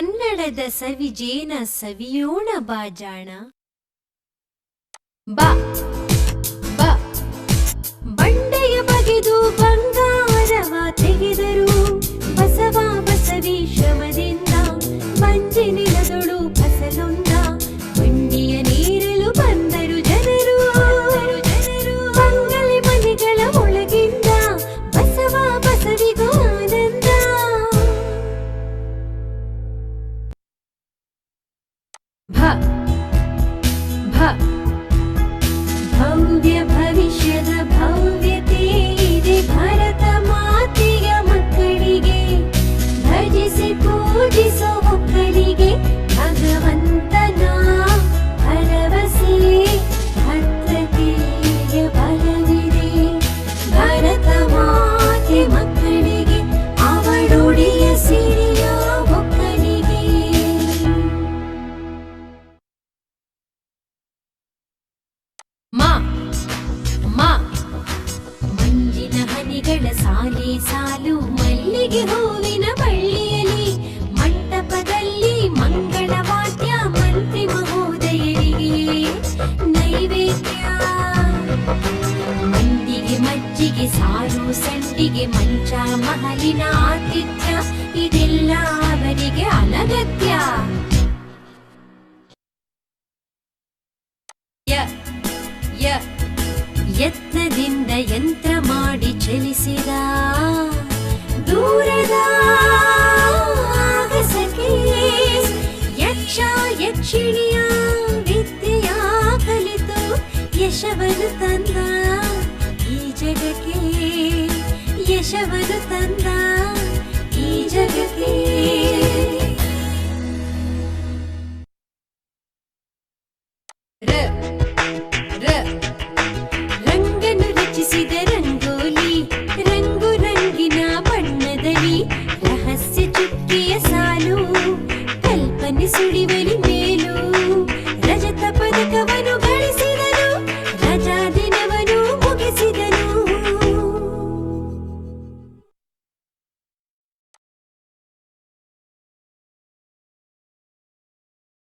ಕನ್ನಡದ ಸವಿಜೇನ ಸವಿಯೋಣ ಬಾಜಾಣ ಬಾ. ಬಾ. ಬಂಡೆಯ ಬಗೆದು ಬಂಗಾರವ ತೆಗೆದರು. ಬಸವ ಬಸವಿ ಶ್ರಮದಿಂದ ಮಂಜಿನಿಲದೊಳು ಫಸಲೊಂದ Huh. ಹನಿಗಳ ಸಾಲಿ ಸಾಲು, ಮಲ್ಲಿಗೆ ಹೂವಿನ ಬಳ್ಳಿಯಲಿ. ಮಂಟಪದಲ್ಲಿ ಮಂಗಳ ವಾದ್ಯ, ಮಂತ್ರಿ ಮಹೋದಯರಿಗೆ ನೈವೇದ್ಯ. ಮಂದಿಗೆ ಮಜ್ಜಿಗೆ ಸಾರು, ಸಂಡಿಗೆ ಮಂಚ, ಮಹಲಿನ ಆತಿಥ್ಯ, ಇದೆಲ್ಲ ಅವರಿಗೆ ಅನಗತ್ಯ. ಯತ್ನದಿಂದ ಯಂತ್ರ ಮಾಡಿ ಚಲಿಸಿದ ದೂರದ ಯಕ್ಷ ಯಕ್ಷಿಣಿಯ ವಿದ್ಯೆಯ ಕಲಿತು ಯಶವನು ತಂದ ಈ ಜಗಕ್ಕೆ, ಯಶವನ್ನು ತಂದ ಈ ಜಗಕ್ಕೆ Yeah.